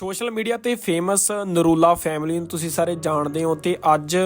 Social media ਤੇ famous Narula family ਨੂੰ ਤੁਸੀਂ ਸਾਰੇ ਜਾਣਦੇ ਹੋ ਤੇ ਅੱਜ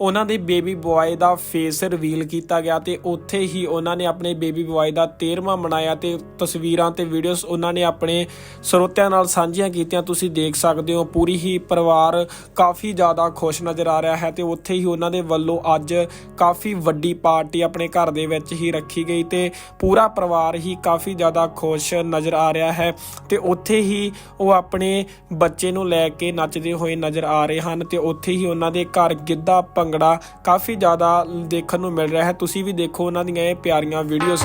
ਉਹਨਾਂ ਦੇ ਬੇਬੀ ਬੁਆਏ ਦਾ ਫੇਸ ਰਿਵੀਲ ਕੀਤਾ ਗਿਆ ਤੇ ਉੱਥੇ ਹੀ ਉਹਨਾਂ ਨੇ ਆਪਣੇ ਬੇਬੀ ਬੁਆਏ ਦਾ 13ਵਾਂ ਮਨਾਇਆ ਤੇ ਤਸਵੀਰਾਂ ਤੇ ਵੀਡੀਓਜ਼ ਉਹਨਾਂ ਨੇ ਆਪਣੇ ਸਰੋਤਿਆਂ ਨਾਲ ਸਾਂਝੀਆਂ ਕੀਤੀਆਂ, ਤੁਸੀਂ ਦੇਖ ਸਕਦੇ ਹੋ। ਪੂਰੀ ਹੀ ਪਰਿਵਾਰ ਕਾਫੀ ਜ਼ਿਆਦਾ ਖੁਸ਼ ਨਜ਼ਰ ਆ ਰਿਹਾ ਹੈ ਤੇ ਉੱਥੇ ਹੀ ਉਹਨਾਂ ਦੇ ਵੱਲੋਂ ਅੱਜ ਕਾਫੀ ਵੱਡੀ ਪਾਰਟੀ ਆਪਣੇ ਘਰ ਦੇ ਵਿੱਚ ਹੀ ਰੱਖੀ ਗਈ ਤੇ ਪੂਰਾ ਪਰਿਵਾਰ ਹੀ ਕਾਫੀ ਜ਼ਿਆਦਾ ਖੁਸ਼ ਨਜ਼ਰ ਆ ਰਿਹਾ ਹੈ ਤੇ ਉੱਥੇ ਹੀ ਉਹ ਆਪਣੇ ਬੱਚੇ ਨੂੰ ਲੈ ਕੇ ਨੱਚਦੇ ਹੋਏ ਨਜ਼ਰ ਆ ਰਹੇ ਹਨ ਤੇ ਉੱਥੇ ਹੀ ਉਹਨਾਂ ਦੇ ਘਰ ਗਿੱਧਾ ਭੰਗੜਾ ਕਾਫੀ ਜ਼ਿਆਦਾ ਦੇਖਣ ਨੂੰ ਮਿਲ ਰਿਹਾ ਹੈ। ਤੁਸੀਂ ਵੀ ਦੇਖੋ ਉਹਨਾਂ ਦੀਆਂ ਇਹ ਪਿਆਰੀਆਂ ਵੀਡੀਓਜ਼